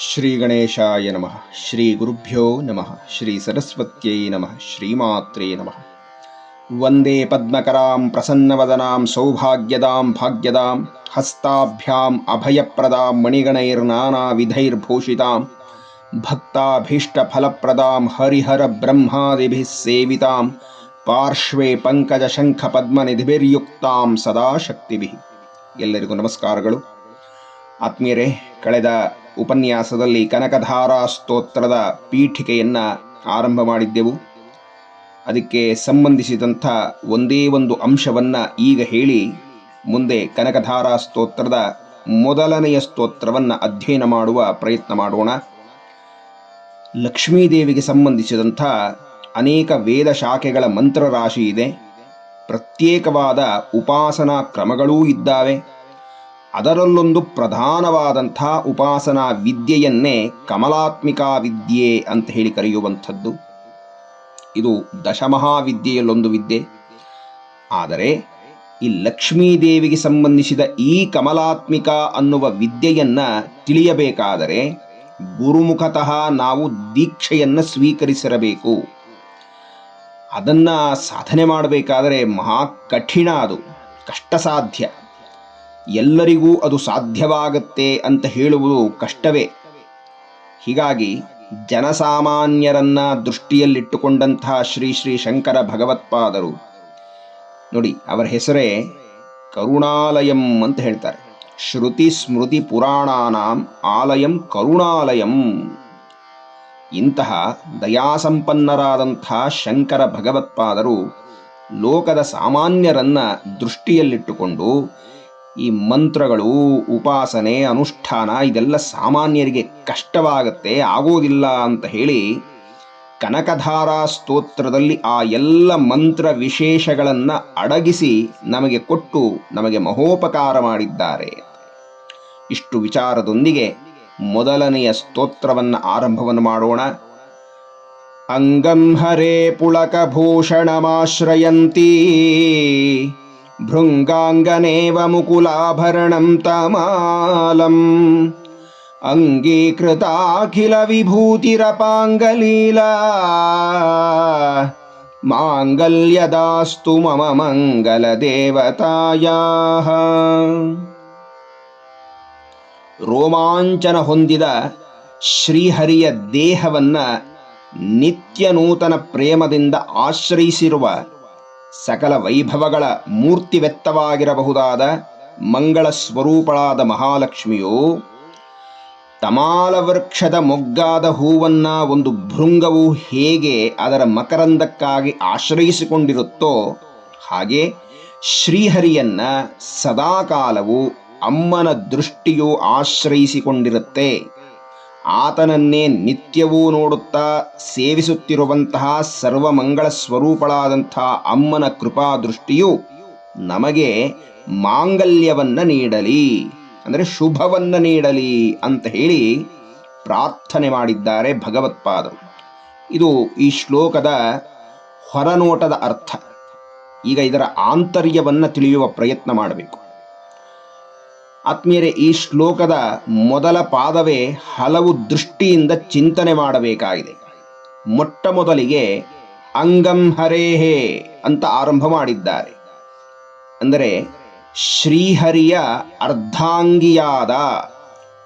ಶ್ರೀ ಗಣೇಶಾಯ ನಮಃ. ಶ್ರೀ ಗುರುಭ್ಯೋ ನಮಃ. ಶ್ರೀ ಸರಸ್ವತ್ಯೈ ನಮಃ. ಶ್ರೀಮಾತ್ರೇ ನಮಃ. ವಂದೇ ಪದ್ಮಕರಾಂ ಪ್ರಸನ್ನವದನಾಂ ಸೌಭಾಗ್ಯದಾಂ ಭಾಗ್ಯದಾಂ ಹಸ್ತಾಭ್ಯಾಂ ಅಭಯಪ್ರದಾಂ ಮಣಿಗಣೈರ್ನಾನಾವಿಧೈರ್ಭೂಷಿತಾಂ ಭಕ್ತಾಭೀಷ್ಟಫಲಪ್ರದಾಂ ಹರಿಹರ ಬ್ರಹ್ಮಾದಿಭಿಃ ಸೇವಿತಾಂ ಪಾರ್ಶ್ವೇ ಪಂಕಜ ಶಂಖ ಪದ್ಮನಿಧಿಭಿರ್ಯುಕ್ತಾಂ ಸದಾ ಶಕ್ತಿಭಿः ಎಲ್ಲರಿಗೂ ನಮಸ್ಕಾರಗಳು. ಆತ್ಮೀಯರೇ, ಕಳೆದ ಉಪನ್ಯಾಸದಲ್ಲಿ ಕನಕಧಾರಾ ಸ್ತೋತ್ರದ ಪೀಠಿಕೆಯನ್ನು ಆರಂಭ ಮಾಡಿದ್ದೆವು. ಅದಕ್ಕೆ ಸಂಬಂಧಿಸಿದಂಥ ಒಂದೇ ಒಂದು ಅಂಶವನ್ನು ಈಗ ಹೇಳಿ, ಮುಂದೆ ಕನಕಧಾರಾ ಸ್ತೋತ್ರದ ಮೊದಲನೆಯ ಸ್ತೋತ್ರವನ್ನು ಅಧ್ಯಯನ ಮಾಡುವ ಪ್ರಯತ್ನ ಮಾಡೋಣ. ಲಕ್ಷ್ಮೀದೇವಿಗೆ ಸಂಬಂಧಿಸಿದಂಥ ಅನೇಕ ವೇದ ಶಾಖೆಗಳ ಮಂತ್ರರಾಶಿ ಇದೆ. ಪ್ರತ್ಯೇಕವಾದ ಉಪಾಸನಾ ಕ್ರಮಗಳೂ ಇದ್ದಾವೆ. ಅದರಲ್ಲೊಂದು ಪ್ರಧಾನವಾದಂಥ ಉಪಾಸನಾ ವಿದ್ಯೆಯನ್ನೇ ಕಮಲಾತ್ಮಿಕಾ ವಿದ್ಯೆ ಅಂತ ಹೇಳಿ ಕರೆಯುವಂಥದ್ದು. ಇದು ದಶಮಹಾವಿದ್ಯೆಯಲ್ಲೊಂದು ವಿದ್ಯೆ. ಆದರೆ ಈ ಲಕ್ಷ್ಮೀದೇವಿಗೆ ಸಂಬಂಧಿಸಿದ ಈ ಕಮಲಾತ್ಮಿಕ ಅನ್ನುವ ವಿದ್ಯೆಯನ್ನು ತಿಳಿಯಬೇಕಾದರೆ ಗುರುಮುಖತಃ ನಾವು ದೀಕ್ಷೆಯನ್ನು ಸ್ವೀಕರಿಸಿರಬೇಕು. ಅದನ್ನು ಸಾಧನೆ ಮಾಡಬೇಕಾದರೆ ಮಹಾ ಕಠಿಣ ಅದು ಕಷ್ಟ ಸಾಧ್ಯ ಎಲ್ಲರಿಗೂ ಅದು ಸಾಧ್ಯವಾಗುತ್ತೆ ಅಂತ ಹೇಳುವುದು ಕಷ್ಟವೇ. ಹೀಗಾಗಿ ಜನಸಾಮಾನ್ಯರನ್ನ ದೃಷ್ಟಿಯಲ್ಲಿಟ್ಟುಕೊಂಡಂತಹ ಶ್ರೀ ಶ್ರೀ ಶಂಕರ ಭಗವತ್ಪಾದರು. ನೋಡಿ, ಅವರ ಹೆಸರೇ ಕರುಣಾಲಯಂ ಅಂತ ಹೇಳ್ತಾರೆ. ಶ್ರುತಿ ಸ್ಮೃತಿ ಪುರಾಣಾನಾಂ ಆಲಯಂ ಕರುಣಾಲಯಂ. ಇಂತಹ ದಯಾಸಂಪನ್ನರಾದಂಥ ಶಂಕರ ಭಗವತ್ಪಾದರು ಲೋಕದ ಸಾಮಾನ್ಯರನ್ನ ದೃಷ್ಟಿಯಲ್ಲಿಟ್ಟುಕೊಂಡು ಈ ಮಂತ್ರಗಳು, ಉಪಾಸನೆ, ಅನುಷ್ಠಾನ ಇದೆಲ್ಲ ಸಾಮಾನ್ಯರಿಗೆ ಕಷ್ಟವಾಗುತ್ತೆ, ಆಗೋದಿಲ್ಲ ಅಂತ ಹೇಳಿ ಕನಕಧಾರಾ ಸ್ತೋತ್ರದಲ್ಲಿ ಆ ಎಲ್ಲ ಮಂತ್ರ ವಿಶೇಷಗಳನ್ನು ಅಡಗಿಸಿ ನಮಗೆ ಕೊಟ್ಟು ನಮಗೆ ಮಹೋಪಕಾರ ಮಾಡಿದ್ದಾರೆ. ಇಷ್ಟು ವಿಚಾರದೊಂದಿಗೆ ಮೊದಲನೆಯ ಸ್ತೋತ್ರವನ್ನು ಆರಂಭವನ್ನು ಮಾಡೋಣ. ಅಂಗಂ ಹರೇ ಪುಳಕಭೂಷಣಮಾಶ್ರಯಂತೀ ಭೃಂಗಾಂಗನೇವ ಮುಕುಲಾಭರಣಂ ತಮಾಲಂ ಅಂಗೀಕೃತಾಖಿಲ ವಿಭೂತಿರಪಾಂಗಲೀಲಾ ಮಾಂಗಲ್ಯದಾಸ್ತು ಮಮ ಮಂಗಲ ದೇವತಾಯಾಹ ರೋಮಾಂಚನ ಹೊಂದಿದ ಶ್ರೀಹರಿಯ ದೇಹವನ್ನ ನಿತ್ಯ ನೂತನ ಪ್ರೇಮದಿಂದ ಆಶ್ರಯಿಸಿರುವ ಸಕಲ ವೈಭವಗಳ ಮೂರ್ತಿವೆತ್ತವಾಗಿರಬಹುದಾದ ಮಂಗಳ ಸ್ವರೂಪಳಾದ ಮಹಾಲಕ್ಷ್ಮಿಯು ತಮಾಲವೃಕ್ಷದ ಮೊಗ್ಗಾದ ಹೂವನ್ನ ಒಂದು ಭೃಂಗವು ಹೇಗೆ ಅದರ ಮಕರಂದಕ್ಕಾಗಿ ಆಶ್ರಯಿಸಿಕೊಂಡಿರುತ್ತೋ ಹಾಗೆ ಶ್ರೀಹರಿಯನ್ನ ಸದಾಕಾಲವು ಅಮ್ಮನ ದೃಷ್ಟಿಯು ಆಶ್ರಯಿಸಿಕೊಂಡಿರುತ್ತೆ. ಆತನನ್ನೇ ನಿತ್ಯವೂ ನೋಡುತ್ತಾ ಸೇವಿಸುತ್ತಿರುವಂತಹ ಸರ್ವಮಂಗಳ ಸ್ವರೂಪಳಾದಂಥ ಅಮ್ಮನ ಕೃಪಾ ದೃಷ್ಟಿಯು ನಮಗೆ ಮಾಂಗಲ್ಯವನ್ನ ನೀಡಲಿ, ಅಂದರೆ ಶುಭವನ್ನ ನೀಡಲಿ ಅಂತ ಹೇಳಿ ಪ್ರಾರ್ಥನೆ ಮಾಡಿದ್ದಾರೆ ಭಗವತ್ಪಾದರು. ಇದು ಈ ಶ್ಲೋಕದ ಹೊರನೋಟದ ಅರ್ಥ. ಈಗ ಇದರ ಆಂತರ್ಯವನ್ನು ತಿಳಿಯುವ ಪ್ರಯತ್ನ ಮಾಡಬೇಕು. ಆತ್ಮೀಯರೇ, ಈ ಶ್ಲೋಕದ ಮೊದಲ ಪಾದವೇ ಹಲವು ದೃಷ್ಟಿಯಿಂದ ಚಿಂತನೆ ಮಾಡಬೇಕಾಗಿದೆ. ಮೊಟ್ಟ ಮೊದಲಿಗೆ ಅಂಗಂ ಹರೇಹೇ ಅಂತ ಆರಂಭ ಮಾಡಿದ್ದಾರೆ. ಅಂದರೆ, ಶ್ರೀಹರಿಯ ಅರ್ಧಾಂಗಿಯಾದ,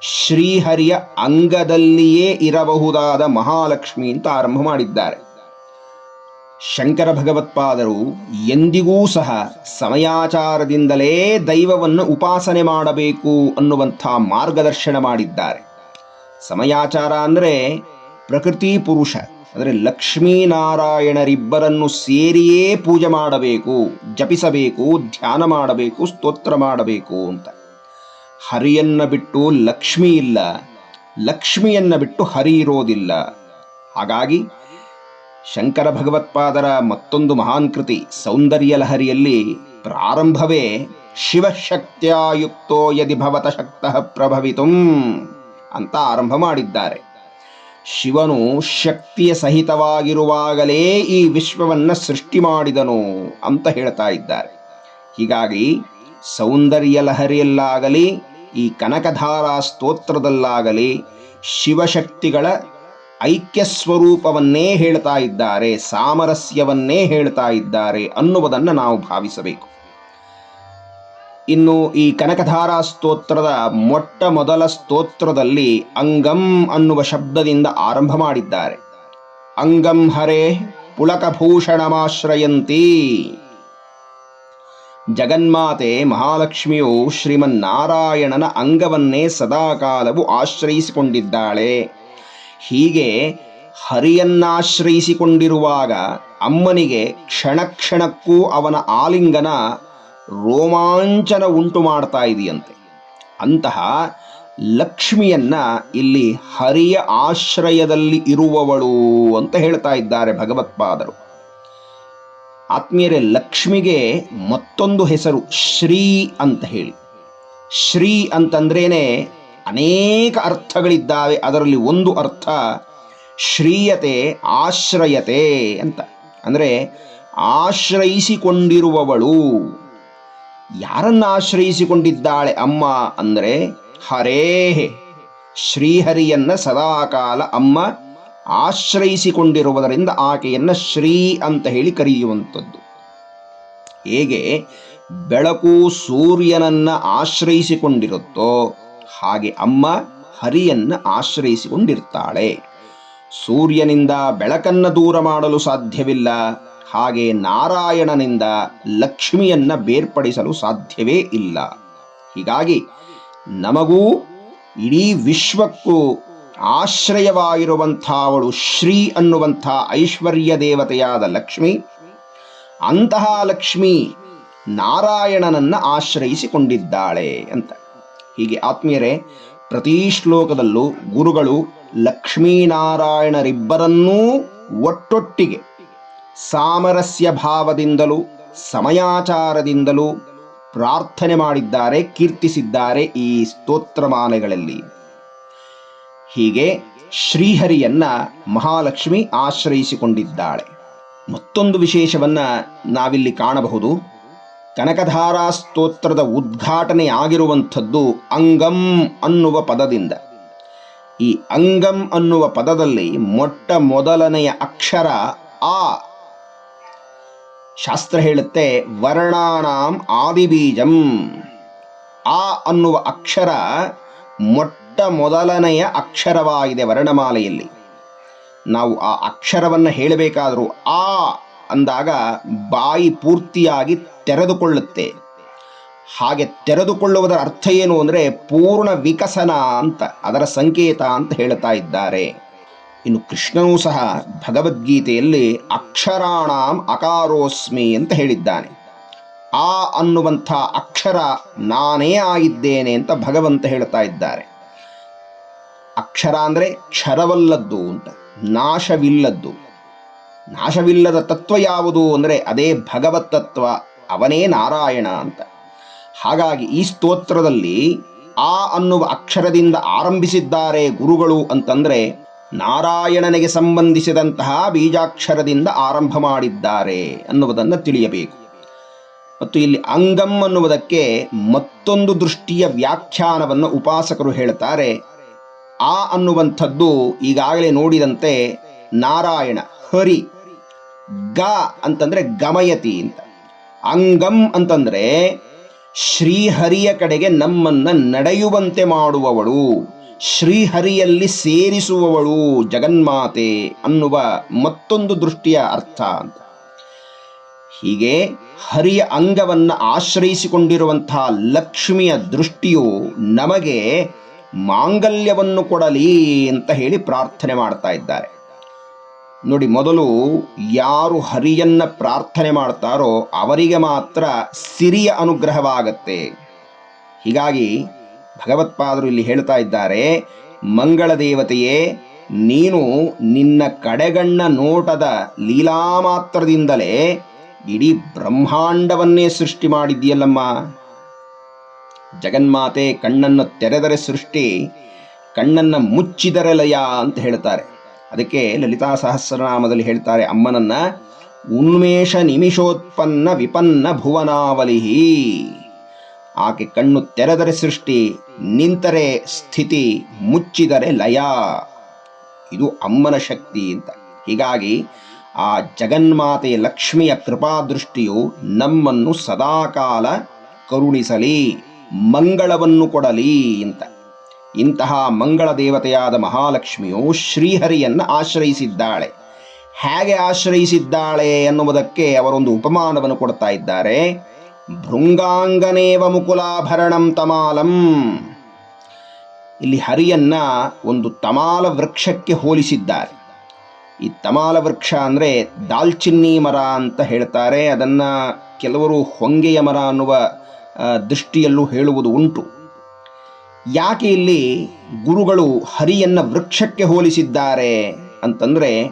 ಶ್ರೀಹರಿಯ ಅಂಗದಲ್ಲಿಯೇ ಇರಬಹುದಾದ ಮಹಾಲಕ್ಷ್ಮಿ ಅಂತ ಆರಂಭ ಮಾಡಿದ್ದಾರೆ. ಶಂಕರ ಭಗವತ್ಪಾದರು ಎಂದಿಗೂ ಸಹ ಸಮಯಾಚಾರದಿಂದಲೇ ದೈವವನ್ನು ಉಪಾಸನೆ ಮಾಡಬೇಕು ಅನ್ನುವಂಥ ಮಾರ್ಗದರ್ಶನ ಮಾಡಿದ್ದಾರೆ. ಸಮಯಾಚಾರ ಅಂದರೆ ಪ್ರಕೃತಿ ಪುರುಷ, ಅಂದರೆ ಲಕ್ಷ್ಮೀನಾರಾಯಣರಿಬ್ಬರನ್ನು ಸೇರಿಯೇ ಪೂಜೆ ಮಾಡಬೇಕು, ಜಪಿಸಬೇಕು, ಧ್ಯಾನ ಮಾಡಬೇಕು, ಸ್ತೋತ್ರ ಮಾಡಬೇಕು ಅಂತ. ಹರಿಯನ್ನ ಬಿಟ್ಟು ಲಕ್ಷ್ಮಿ ಇಲ್ಲ, ಲಕ್ಷ್ಮಿಯನ್ನ ಬಿಟ್ಟು ಹರಿ ಇರೋದಿಲ್ಲ. ಹಾಗಾಗಿ ಶಂಕರ ಭಗವತ್ಪಾದರ ಮತ್ತೊಂದು ಮಹಾನ್ ಕೃತಿ ಸೌಂದರ್ಯ ಲಹರಿಯಲ್ಲಿ ಪ್ರಾರಂಭವೇ ಶಿವಶಕ್ತಿಯುಕ್ತೋ ಯದಿ ಭವತ ಶಕ್ತಃ ಪ್ರಭವಿತುಂ ಅಂತ ಆರಂಭ ಮಾಡಿದ್ದಾರೆ. ಶಿವನು ಶಕ್ತಿಯ ಸಹಿತವಾಗಿರುವಾಗಲೇ ಈ ವಿಶ್ವವನ್ನ ಸೃಷ್ಟಿ ಮಾಡಿದನು ಅಂತ ಹೇಳ್ತಾ ಇದ್ದಾರೆ. ಹೀಗಾಗಿ ಸೌಂದರ್ಯ ಲಹರಿಯಲ್ಲಾಗಲಿ ಈ ಕನಕಧಾರಾ ಸ್ತೋತ್ರದಲ್ಲಾಗಲಿ ಶಿವಶಕ್ತಿಗಳ ಐಕ್ಯ ಸ್ವರೂಪವನ್ನೇ ಹೇಳ್ತಾ ಇದ್ದಾರೆ, ಸಾಮರಸ್ಯವನ್ನೇ ಹೇಳ್ತಾ ಇದ್ದಾರೆ ಅನ್ನುವುದನ್ನು ನಾವು ಭಾವಿಸಬೇಕು. ಇನ್ನು ಈ ಕನಕಧಾರಾ ಸ್ತೋತ್ರದ ಮೊಟ್ಟ ಮೊದಲ ಸ್ತೋತ್ರದಲ್ಲಿ ಅಂಗಂ ಅನ್ನುವ ಶಬ್ದದಿಂದ ಆರಂಭ ಮಾಡಿದ್ದಾರೆ. ಅಂಗಂ ಹರೇ ಪುಳಕಭೂಷಣಮಾಶ್ರಯಂತಿ. ಜಗನ್ಮಾತೆ ಮಹಾಲಕ್ಷ್ಮಿಯು ಶ್ರೀಮನ್ನಾರಾಯಣನ ಅಂಗವನ್ನೇ ಸದಾಕಾಲವು ಆಶ್ರಯಿಸಿಕೊಂಡಿದ್ದಾಳೆ. ಹೀಗೆ ಹರಿಯನ್ನಾಶ್ರಯಿಸಿಕೊಂಡಿರುವಾಗ ಅಮ್ಮನಿಗೆ ಕ್ಷಣ ಕ್ಷಣಕ್ಕೂ ಅವನ ಆಲಿಂಗನ ರೋಮಾಂಚನ ಉಂಟು ಮಾಡ್ತಾ ಇದೆಯಂತೆ. ಅಂತಹ ಲಕ್ಷ್ಮಿಯನ್ನ ಇಲ್ಲಿ ಹರಿಯ ಆಶ್ರಯದಲ್ಲಿ ಇರುವವಳು ಅಂತ ಹೇಳ್ತಾ ಇದ್ದಾರೆ ಭಗವತ್ಪಾದರು. ಆತ್ಮೀಯರೇ, ಲಕ್ಷ್ಮಿಗೆ ಮತ್ತೊಂದು ಹೆಸರು ಶ್ರೀ ಅಂತ ಹೇಳಿ. ಶ್ರೀ ಅಂತಂದ್ರೇನೆ ಅನೇಕ ಅರ್ಥಗಳಿದ್ದಾವೆ. ಅದರಲ್ಲಿ ಒಂದು ಅರ್ಥ, ಶ್ರೀಯತೆ, ಆಶ್ರಯತೆ ಅಂತ. ಅಂದರೆ ಆಶ್ರಯಿಸಿಕೊಂಡಿರುವವಳು. ಯಾರನ್ನ ಆಶ್ರಯಿಸಿಕೊಂಡಿದ್ದಾಳೆ ಅಮ್ಮ ಅಂದರೆ ಹರೇ ಶ್ರೀಹರಿಯನ್ನ ಸದಾಕಾಲ ಅಮ್ಮ ಆಶ್ರಯಿಸಿಕೊಂಡಿರುವುದರಿಂದ ಆಕೆಯನ್ನ ಶ್ರೀ ಅಂತ ಹೇಳಿ ಕರೆಯುವಂಥದ್ದು. ಹೇಗೆ ಬೆಳಕು ಸೂರ್ಯನನ್ನ ಆಶ್ರಯಿಸಿಕೊಂಡಿರುತ್ತೋ ಹಾಗೆ ಅಮ್ಮ ಹರಿಯನ್ನ ಆಶ್ರಯಿಸಿಕೊಂಡಿರ್ತಾಳೆ. ಸೂರ್ಯನಿಂದ ಬೆಳಕನ್ನ ದೂರ ಮಾಡಲು ಸಾಧ್ಯವಿಲ್ಲ. ಹಾಗೆ ನಾರಾಯಣನಿಂದ ಲಕ್ಷ್ಮಿಯನ್ನ ಬೇರ್ಪಡಿಸಲು ಸಾಧ್ಯವೇ ಇಲ್ಲ. ಹೀಗಾಗಿ ನಮಗೂ ಇಡೀ ವಿಶ್ವಕ್ಕೂ ಆಶ್ರಯವಾಗಿರುವಂಥವಳು ಶ್ರೀ ಅನ್ನುವಂಥ ಐಶ್ವರ್ಯ ದೇವತೆಯಾದ ಲಕ್ಷ್ಮಿ, ಅಂತಹ ಲಕ್ಷ್ಮಿ ನಾರಾಯಣನನ್ನ ಆಶ್ರಯಿಸಿಕೊಂಡಿದ್ದಾಳೆ ಅಂತ. ಹೀಗೆ ಆತ್ಮೀಯರೇ, ಪ್ರತಿ ಶ್ಲೋಕದಲ್ಲೂ ಗುರುಗಳು ಲಕ್ಷ್ಮೀನಾರಾಯಣರಿಬ್ಬರನ್ನೂ ಒಟ್ಟೊಟ್ಟಿಗೆ ಸಾಮರಸ್ಯ ಭಾವದಿಂದಲೂ, ಸಮಯಾಚಾರದಿಂದಲೂ ಪ್ರಾರ್ಥನೆ ಮಾಡಿದ್ದಾರೆ, ಕೀರ್ತಿಸಿದ್ದಾರೆ ಈ ಸ್ತೋತ್ರಮಾಲೆಗಳಲ್ಲಿ. ಹೀಗೆ ಶ್ರೀಹರಿಯನ್ನ ಮಹಾಲಕ್ಷ್ಮಿ ಆಶ್ರಯಿಸಿಕೊಂಡಿದ್ದಾಳೆ. ಮತ್ತೊಂದು ವಿಶೇಷವನ್ನ ನಾವಿಲ್ಲಿ ಕಾಣಬಹುದು. ಕನಕಧಾರಾ ಸ್ತೋತ್ರದ ಉದ್ಘಾಟನೆ ಆಗಿರುವಂಥದ್ದು ಅಂಗಂ ಅನ್ನುವ ಪದದಿಂದ. ಈ ಅಂಗಂ ಅನ್ನುವ ಪದದಲ್ಲಿ ಮೊಟ್ಟ ಮೊದಲನೆಯ ಅಕ್ಷರ ಆ. ಶಾಸ್ತ್ರ ಹೇಳುತ್ತೆ ವರ್ಣಾನಾಂ ಆದಿಬೀಜಂ. ಆ ಅನ್ನುವ ಅಕ್ಷರ ಮೊಟ್ಟ ಮೊದಲನೆಯ ಅಕ್ಷರವಾಗಿದೆ ವರ್ಣಮಾಲೆಯಲ್ಲಿ. ನಾವು ಆ ಅಕ್ಷರವನ್ನು ಹೇಳಬೇಕಾದರೂ ಆ ಅಂದಾಗ ಬಾಯಿ ಪೂರ್ತಿಯಾಗಿ ತೆರೆದುಕೊಳ್ಳುತ್ತೆ. ಹಾಗೆ ತೆರೆದುಕೊಳ್ಳುವುದರ ಅರ್ಥ ಏನು ಅಂದರೆ ಪೂರ್ಣ ವಿಕಸನ ಅಂತ, ಅದರ ಸಂಕೇತ ಅಂತ ಹೇಳ್ತಾ ಇದ್ದಾರೆ. ಇನ್ನು ಕೃಷ್ಣನೂ ಸಹ ಭಗವದ್ಗೀತೆಯಲ್ಲಿ ಅಕ್ಷರಾಣಾಂ ಅಕಾರೋಸ್ಮಿ ಅಂತ ಹೇಳಿದ್ದಾನೆ. ಆ ಅನ್ನುವಂಥ ಅಕ್ಷರ ನಾನೇ ಆಗಿದ್ದೇನೆ ಅಂತ ಭಗವಂತ ಹೇಳ್ತಾ ಇದ್ದಾರೆ. ಅಕ್ಷರ ಅಂದರೆ ಕ್ಷರವಲ್ಲದ್ದು ಅಂತ, ನಾಶವಿಲ್ಲದ್ದು. ನಾಶವಿಲ್ಲದ ತತ್ವ ಯಾವುದು ಅಂದರೆ ಅದೇ ಭಗವತ್ ತತ್ವ ಅವನೇ ನಾರಾಯಣ ಅಂತ. ಹಾಗಾಗಿ ಈ ಸ್ತೋತ್ರದಲ್ಲಿ ಆ ಅನ್ನುವ ಅಕ್ಷರದಿಂದ ಆರಂಭಿಸಿದ್ದಾರೆ ಗುರುಗಳು ಅಂತಂದ್ರೆ ನಾರಾಯಣನಿಗೆ ಸಂಬಂಧಿಸಿದಂತಹ ಬೀಜಾಕ್ಷರದಿಂದ ಆರಂಭ ಮಾಡಿದ್ದಾರೆ ಅನ್ನುವುದನ್ನು ತಿಳಿಯಬೇಕು. ಮತ್ತು ಇಲ್ಲಿ ಅಂಗಂ ಅನ್ನುವುದಕ್ಕೆ ಮತ್ತೊಂದು ದೃಷ್ಟಿಯ ವ್ಯಾಖ್ಯಾನವನ್ನು ಉಪಾಸಕರು ಹೇಳ್ತಾರೆ. ಆ ಅನ್ನುವಂಥದ್ದು ಈಗಾಗಲೇ ನೋಡಿದಂತೆ ನಾರಾಯಣ, ಹರಿ, ಗ ಅಂತಂದ್ರೆ ಗಮಯತಿ ಅಂತ. ಅಂಗಂ ಅಂತಂದ್ರೆ ಶ್ರೀಹರಿಯ ಕಡೆಗೆ ನಮ್ಮನ್ನ ನಡೆಯುವಂತೆ ಮಾಡುವವಳು, ಶ್ರೀಹರಿಯಲ್ಲಿ ಸೇರಿಸುವವಳು ಜಗನ್ಮಾತೆ ಅನ್ನುವ ಮತ್ತೊಂದು ದೃಷ್ಟಿಯ ಅರ್ಥ ಅಂತ. ಹೀಗೆ ಹರಿಯ ಅಂಗವನ್ನು ಆಶ್ರಯಿಸಿಕೊಂಡಿರುವಂತಹ ಲಕ್ಷ್ಮಿಯ ದೃಷ್ಟಿಯು ನಮಗೆ ಮಾಂಗಲ್ಯವನ್ನು ಕೊಡಲಿ ಅಂತ ಹೇಳಿ ಪ್ರಾರ್ಥನೆ ಮಾಡ್ತಾ ಇದ್ದಾರೆ. ನೋಡಿ, ಮೊದಲು ಯಾರು ಹರಿಯನ್ನ ಪ್ರಾರ್ಥನೆ ಮಾಡ್ತಾರೋ ಅವರಿಗೆ ಮಾತ್ರ ಸಿರಿಯ ಅನುಗ್ರಹವಾಗತ್ತೆ. ಹೀಗಾಗಿ ಭಗವತ್ಪಾದರು ಇಲ್ಲಿ ಹೇಳ್ತಾ ಇದ್ದಾರೆ, ಮಂಗಳ ದೇವತೆಯೇ, ನೀನು ನಿನ್ನ ಕಡೆಗಣ್ಣ ನೋಟದ ಲೀಲಾಮಾತ್ರದಿಂದಲೇ ಇಡೀ ಬ್ರಹ್ಮಾಂಡವನ್ನೇ ಸೃಷ್ಟಿ ಮಾಡಿದ್ದೀಯಲ್ಲಮ್ಮ. ಜಗನ್ಮಾತೆ ಕಣ್ಣನ್ನು ತೆರೆದರೆ ಸೃಷ್ಟಿ, ಕಣ್ಣನ್ನು ಮುಚ್ಚಿದರೆ ಲಯ ಅಂತ ಹೇಳ್ತಾರೆ. ಅದಕ್ಕೆ ಲಲಿತಾ ಸಹಸ್ರನಾಮದಲ್ಲಿ ಹೇಳ್ತಾರೆ, ಅಮ್ಮನನ್ನ ಉನ್ಮೇಷ ನಿಮಿಷೋತ್ಪನ್ನ ವಿಪನ್ನ ಭುವನಾವಲಿಹಿ. ಆಕೆ ಕಣ್ಣು ತೆರೆದರೆ ಸೃಷ್ಟಿ, ನಿಂತರೆ ಸ್ಥಿತಿ, ಮುಚ್ಚಿದರೆ ಲಯ. ಇದು ಅಮ್ಮನ ಶಕ್ತಿ ಅಂತ. ಹೀಗಾಗಿ ಆ ಜಗನ್ಮಾತೆಯ ಲಕ್ಷ್ಮಿಯ ಕೃಪಾದೃಷ್ಟಿಯು ನಮ್ಮನ್ನು ಸದಾಕಾಲ ಕರುಣಿಸಲಿ, ಮಂಗಳವನ್ನು ಕೊಡಲಿ ಅಂತ. ಇಂತಹ ಮಂಗಳ ದೇವತೆಯಾದ ಮಹಾಲಕ್ಷ್ಮಿಯು ಶ್ರೀಹರಿಯನ್ನು ಆಶ್ರಯಿಸಿದ್ದಾಳೆ. ಹೇಗೆ ಆಶ್ರಯಿಸಿದ್ದಾಳೆ ಎನ್ನುವುದಕ್ಕೆ ಅವರೊಂದು ಉಪಮಾನವನ್ನು ಕೊಡ್ತಾ ಇದ್ದಾರೆ. ಭೃಂಗಾಂಗನೇವ ಮುಕುಲಾಭರಣಂ ತಮಾಲಂ. ಇಲ್ಲಿ ಹರಿಯನ್ನ ಒಂದು ತಮಾಲ ವೃಕ್ಷಕ್ಕೆ ಹೋಲಿಸಿದ್ದಾರೆ. ಈ ತಮಾಲ ವೃಕ್ಷ ಅಂದರೆ ದಾಲ್ಚಿನ್ನಿ ಮರ ಅಂತ ಹೇಳ್ತಾರೆ. ಅದನ್ನು ಕೆಲವರು ಹೊಂಗೆಯ ಮರ ಅನ್ನುವ ದೃಷ್ಟಿಯಲ್ಲೂ ಹೇಳುವುದು ಉಂಟು. ಯಾಕೆ ಇಲ್ಲಿ ಗುರುಗಳು ಹರಿಯನ್ನ ವೃಕ್ಷಕ್ಕೆ ಹೋಲಿಸಿದ್ದಾರೆ ಅಂತಂದರೆ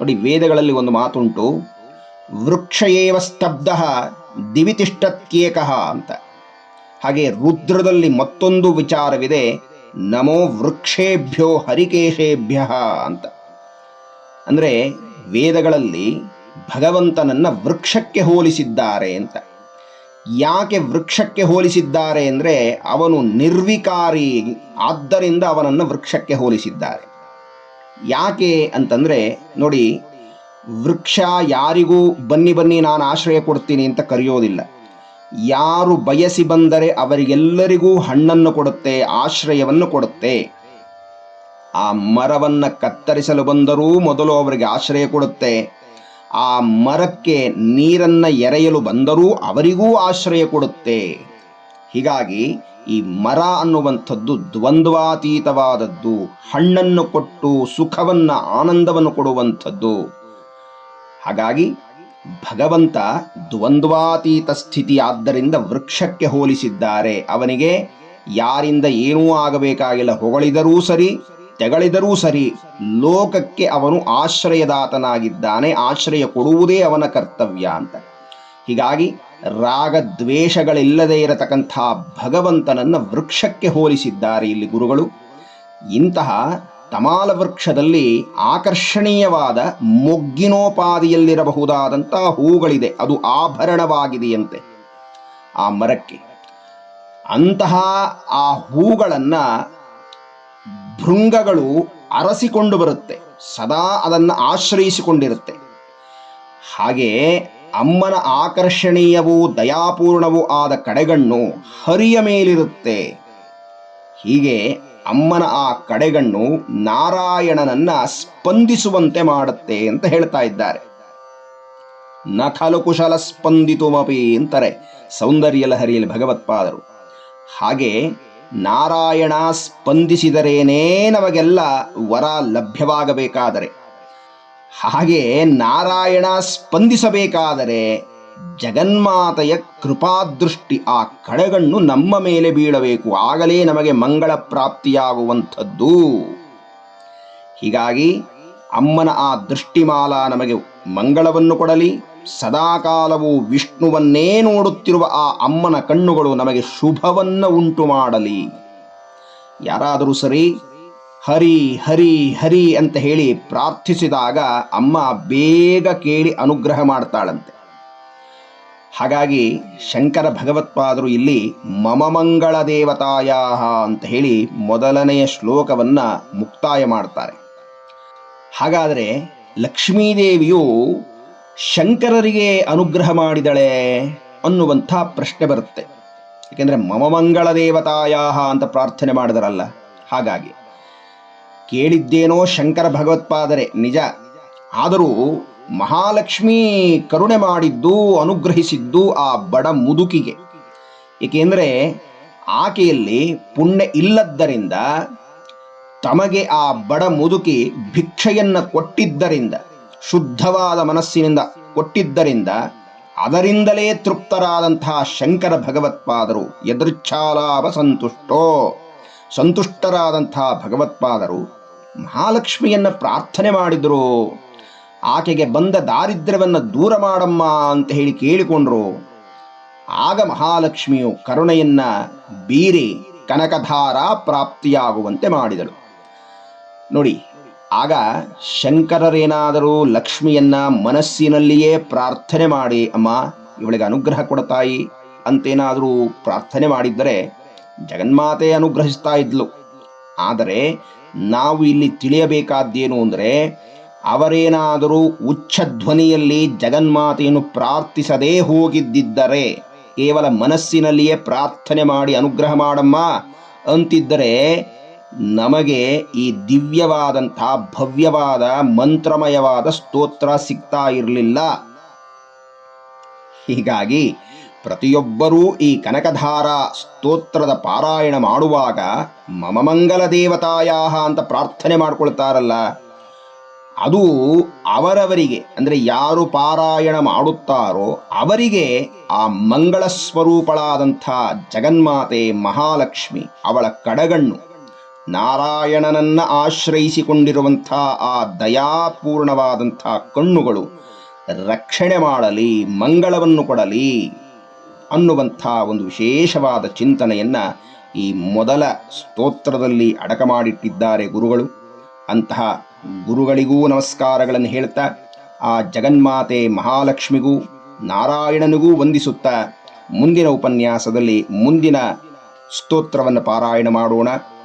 ನೋಡಿ, ವೇದಗಳಲ್ಲಿ ಒಂದು ಮಾತುಂಟು ವೃಕ್ಷ ಸ್ತಬ್ಧ ದಿವಿತಿಷ್ಠತ್ಯೇಕಃ ಅಂತ. ಹಾಗೆ ರುದ್ರದಲ್ಲಿ ಮತ್ತೊಂದು ವಿಚಾರವಿದೆ, ನಮೋ ವೃಕ್ಷೇಭ್ಯೋ ಹರಿಕೇಶೇಭ್ಯ ಅಂತ. ಅಂದರೆ ವೇದಗಳಲ್ಲಿ ಭಗವಂತನನ್ನ ವೃಕ್ಷಕ್ಕೆ ಹೋಲಿಸಿದ್ದಾರೆ ಅಂತ. ಯಾಕೆ ವೃಕ್ಷಕ್ಕೆ ಹೋಲಿಸಿದ್ದಾರೆ ಅಂದರೆ ಅವನು ನಿರ್ವಿಕಾರಿ, ಆದ್ದರಿಂದ ಅವನನ್ನು ವೃಕ್ಷಕ್ಕೆ ಹೋಲಿಸಿದ್ದಾರೆ. ಯಾಕೆ ಅಂತಂದರೆ, ನೋಡಿ, ವೃಕ್ಷ ಯಾರಿಗೂ ಬನ್ನಿ ಬನ್ನಿ ನಾನು ಆಶ್ರಯ ಕೊಡ್ತೀನಿ ಅಂತ ಕರೆಯೋದಿಲ್ಲ. ಯಾರು ಬಯಸಿ ಬಂದರೆ ಅವರಿಗೆಲ್ಲರಿಗೂ ಹಣ್ಣನ್ನು ಕೊಡುತ್ತೆ, ಆಶ್ರಯವನ್ನು ಕೊಡುತ್ತೆ. ಆ ಮರವನ್ನು ಕತ್ತರಿಸಲು ಬಂದರೂ ಮೊದಲು ಅವರಿಗೆ ಆಶ್ರಯ ಕೊಡುತ್ತೆ. ಆ ಮರಕ್ಕೆ ನೀರನ್ನು ಎರೆಯಲು ಬಂದರೂ ಅವರಿಗೂ ಆಶ್ರಯ ಕೊಡುತ್ತೆ. ಹೀಗಾಗಿ ಈ ಮರ ಅನ್ನುವಂಥದ್ದು ದ್ವಂದ್ವಾತೀತವಾದದ್ದು, ಹಣ್ಣನ್ನು ಕೊಟ್ಟು ಸುಖವನ್ನ ಆನಂದವನ್ನು ಕೊಡುವಂಥದ್ದು. ಹಾಗಾಗಿ ಭಗವಂತ ದ್ವಂದ್ವಾತೀತ ಸ್ಥಿತಿ ಆದ್ದರಿಂದ ವೃಕ್ಷಕ್ಕೆ ಹೋಲಿಸಿದ್ದಾರೆ. ಅವನಿಗೆ ಯಾರಿಂದ ಏನೂ ಆಗಬೇಕಾಗಿಲ್ಲ. ಹೊಗಳಿದರೂ ಸರಿ ತೆಗಳಿದರೂ ಸರಿ ಲೋಕಕ್ಕೆ ಅವನು ಆಶ್ರಯದಾತನಾಗಿದ್ದಾನೆ, ಆಶ್ರಯ ಕೊಡುವುದೇ ಅವನ ಕರ್ತವ್ಯ ಅಂತ. ಹೀಗಾಗಿ ರಾಗದ್ವೇಷಗಳಿಲ್ಲದೆ ಇರತಕ್ಕಂಥ ಭಗವಂತನನ್ನು ವೃಕ್ಷಕ್ಕೆ ಹೋಲಿಸಿದ್ದಾರೆ ಇಲ್ಲಿ ಗುರುಗಳು. ಇಂತಹ ತಮಾಲ ವೃಕ್ಷದಲ್ಲಿ ಆಕರ್ಷಣೀಯವಾದ ಮೊಗ್ಗಿನೋಪಾದಿಯಲ್ಲಿರಬಹುದಾದಂಥ ಹೂಗಳಿದೆ, ಅದು ಆಭರಣವಾಗಿದೆಯಂತೆ. ಆ ಮರಕ್ಕೆ ಅಂತಹ ಆ ಹೂಗಳನ್ನ ಭೃಂಗಗಳು ಅರಸಿಕೊಂಡು ಬರುತ್ತೆ, ಸದಾ ಅದನ್ನು ಆಶ್ರಯಿಸಿಕೊಂಡಿರುತ್ತೆ. ಹಾಗೆ ಅಮ್ಮನ ಆಕರ್ಷಣೀಯವೂ ದಯಾಪೂರ್ಣವೂ ಆದ ಕಡೆಗಣ್ಣು ಹರಿಯ ಮೇಲಿರುತ್ತೆ. ಹೀಗೆ ಅಮ್ಮನ ಆ ಕಡೆಗಣ್ಣು ನಾರಾಯಣನನ್ನ ಸ್ಪಂದಿಸುವಂತೆ ಮಾಡುತ್ತೆ ಅಂತ ಹೇಳ್ತಾ ಇದ್ದಾರೆ. ನ ಖಲು ಕುಶಲ ಸ್ಪಂದಿತುಮಪಿ ಅಂತಾರೆ ಸೌಂದರ್ಯ ಲಹರಿಯಲ್ಲಿ ಭಗವತ್ಪಾದರು. ಹಾಗೆ ನಾರಾಯಣ ಸ್ಪಂದಿಸಿದರೇನೇ ನಮಗೆಲ್ಲ ವರ ಲಭ್ಯವಾಗಬೇಕಾದರೆ. ಹಾಗೆ ನಾರಾಯಣ ಸ್ಪಂದಿಸಬೇಕಾದರೆ ಜಗನ್ಮಾತೆಯ ಕೃಪಾದೃಷ್ಟಿ ಆ ಕಡೆಗಣ್ಣು ನಮ್ಮ ಮೇಲೆ ಬೀಳಬೇಕು. ಆಗಲೇ ನಮಗೆ ಮಂಗಳ ಪ್ರಾಪ್ತಿಯಾಗುವಂಥದ್ದು. ಹೀಗಾಗಿ ಅಮ್ಮನ ಆ ದೃಷ್ಟಿಮಾಲಾ ನಮಗೆ ಮಂಗಳವನ್ನು ಕೊಡಲಿ. ಸದಾಕಾಲವೂ ವಿಷ್ಣುವನ್ನೇ ನೋಡುತ್ತಿರುವ ಆ ಅಮ್ಮನ ಕಣ್ಣುಗಳು ನಮಗೆ ಶುಭವನ್ನು ಉಂಟು ಮಾಡಲಿ ಯಾರಾದರೂ ಸರಿ, ಹರಿ ಹರಿ ಹರಿ ಅಂತ ಹೇಳಿ ಪ್ರಾರ್ಥಿಸಿದಾಗ ಅಮ್ಮ ಬೇಗ ಕೇಳಿ ಅನುಗ್ರಹ ಮಾಡ್ತಾಳಂತೆ. ಹಾಗಾಗಿ ಶಂಕರ ಭಗವತ್ಪಾದರು ಇಲ್ಲಿ ಮಮ ಮಂಗಳ ದೇವತಾಯ ಅಂತ ಹೇಳಿ ಮೊದಲನೆಯ ಶ್ಲೋಕವನ್ನ ಮುಕ್ತಾಯ ಮಾಡ್ತಾರೆ. ಹಾಗಾದರೆ ಲಕ್ಷ್ಮೀದೇವಿಯು ಶಂಕರರಿಗೆ ಅನುಗ್ರಹ ಮಾಡಿದಳೆ ಅನ್ನುವಂಥ ಪ್ರಶ್ನೆ ಬರುತ್ತೆ. ಏಕೆಂದರೆ ಮಮ ಮಂಗಳ ದೇವತಾಯ ಅಂತ ಪ್ರಾರ್ಥನೆ ಮಾಡಿದರಲ್ಲ, ಹಾಗಾಗಿ. ಕೇಳಿದ್ದೇನೋ ಶಂಕರ ಭಗವತ್ಪಾದರೆ, ನಿಜ. ಆದರೂ ಮಹಾಲಕ್ಷ್ಮಿ ಕರುಣೆ ಮಾಡಿದ್ದು, ಅನುಗ್ರಹಿಸಿದ್ದು ಆ ಬಡ ಮುದುಕಿಗೆ. ಏಕೆಂದರೆ ಆಕೆಯಲ್ಲಿ ಪುಣ್ಯ ಇಲ್ಲದ್ದರಿಂದ ತಮಗೆ ಆ ಬಡ ಮುದುಕಿ ಭಿಕ್ಷೆಯನ್ನು ಕೊಟ್ಟಿದ್ದರಿಂದ ಶುದ್ಧವಾದ ಮನಸ್ಸಿನಿಂದ ಕೊಟ್ಟಿದ್ದರಿಂದ ಅದರಿಂದಲೇ ತೃಪ್ತರಾದಂತಹ ಶಂಕರ ಭಗವತ್ಪಾದರು ಎದೃಚ್ಛಾಲಾಭ ಸಂತುಷ್ಟೋ. ಸಂತುಷ್ಟರಾದಂತಹ ಭಗವತ್ಪಾದರು ಮಹಾಲಕ್ಷ್ಮಿಯನ್ನು ಪ್ರಾರ್ಥನೆ ಮಾಡಿದರು. ಆಕೆಗೆ ಬಂದ ದಾರಿದ್ರ್ಯವನ್ನು ದೂರ ಮಾಡಮ್ಮ ಅಂತ ಹೇಳಿ ಕೇಳಿಕೊಂಡ್ರು. ಆಗ ಮಹಾಲಕ್ಷ್ಮಿಯು ಕರುಣೆಯನ್ನ ಬೀರಿ ಕನಕಧಾರ ಪ್ರಾಪ್ತಿಯಾಗುವಂತೆ ಮಾಡಿದಳು. ನೋಡಿ ಆಗ ಶಂಕರರೇನಾದರೂ ಲಕ್ಷ್ಮಿಯನ್ನ ಮನಸ್ಸಿನಲ್ಲಿಯೇ ಪ್ರಾರ್ಥನೆ ಮಾಡಿ, ಅಮ್ಮ, ಇವಳಿಗೆ ಅನುಗ್ರಹ ಕೊಡತಾಯಿ ಅಂತೇನಾದರೂ ಪ್ರಾರ್ಥನೆ ಮಾಡಿದ್ದರೆ ಜಗನ್ಮಾತೆ ಅನುಗ್ರಹಿಸ್ತಾ ಇದ್ಲು. ಆದರೆ ನಾವು ಇಲ್ಲಿ ತಿಳಿಯಬೇಕಾದ್ದೇನು ಅಂದರೆ, ಅವರೇನಾದರೂ ಉಚ್ಚ ಧ್ವನಿಯಲ್ಲಿ ಜಗನ್ಮಾತೆಯನ್ನು ಪ್ರಾರ್ಥಿಸದೇ ಹೋಗಿದ್ದಿದ್ದರೆ, ಕೇವಲ ಮನಸ್ಸಿನಲ್ಲಿಯೇ ಪ್ರಾರ್ಥನೆ ಮಾಡಿ, ಅನುಗ್ರಹ ಮಾಡಮ್ಮ, ಅಂತಿದ್ದರೆ ನಮಗೆ ಈ ದಿವ್ಯವಾದಂಥ, ಭವ್ಯವಾದ, ಮಂತ್ರಮಯವಾದ ಸ್ತೋತ್ರ ಸಿಗ್ತಾ ಇರಲಿಲ್ಲ. ಹೀಗಾಗಿ ಪ್ರತಿಯೊಬ್ಬರೂ ಈ ಕನಕಧಾರ ಸ್ತೋತ್ರದ ಪಾರಾಯಣ ಮಾಡುವಾಗ ಮಮ ಮಂಗಲ ದೇವತಾಯ ಅಂತ ಪ್ರಾರ್ಥನೆ ಮಾಡಿಕೊಳ್ತಾರಲ್ಲ, ಅದು ಅವರವರಿಗೆ, ಅಂದರೆ ಯಾರು ಪಾರಾಯಣ ಮಾಡುತ್ತಾರೋ ಅವರಿಗೆ ಆ ಮಂಗಳ ಸ್ವರೂಪಳಾದಂಥ ಜಗನ್ಮಾತೆ ಮಹಾಲಕ್ಷ್ಮಿ ಅವಳ ಕಡಗಣ್ಣು ನಾರಾಯಣನನ್ನ ಆಶ್ರಯಿಸಿಕೊಂಡಿರುವಂಥ ಆ ದಯಾಪೂರ್ಣವಾದಂಥ ಕಣ್ಣುಗಳು ರಕ್ಷಣೆ ಮಾಡಲಿ, ಮಂಗಳವನ್ನು ಕೊಡಲಿ ಅನ್ನುವಂಥ ಒಂದು ವಿಶೇಷವಾದ ಚಿಂತನೆಯನ್ನು ಈ ಮೊದಲ ಸ್ತೋತ್ರದಲ್ಲಿ ಅಡಕ ಮಾಡಿಟ್ಟಿದ್ದಾರೆ ಗುರುಗಳು. ಅಂತಹ ಗುರುಗಳಿಗೂ ನಮಸ್ಕಾರಗಳನ್ನು ಹೇಳ್ತಾ, ಆ ಜಗನ್ಮಾತೆ ಮಹಾಲಕ್ಷ್ಮಿಗೂ, ನಾರಾಯಣನಿಗೂ ವಂದಿಸುತ್ತಾ, ಮುಂದಿನ ಉಪನ್ಯಾಸದಲ್ಲಿ ಮುಂದಿನ ಸ್ತೋತ್ರವನ್ನು ಪಾರಾಯಣ ಮಾಡೋಣ.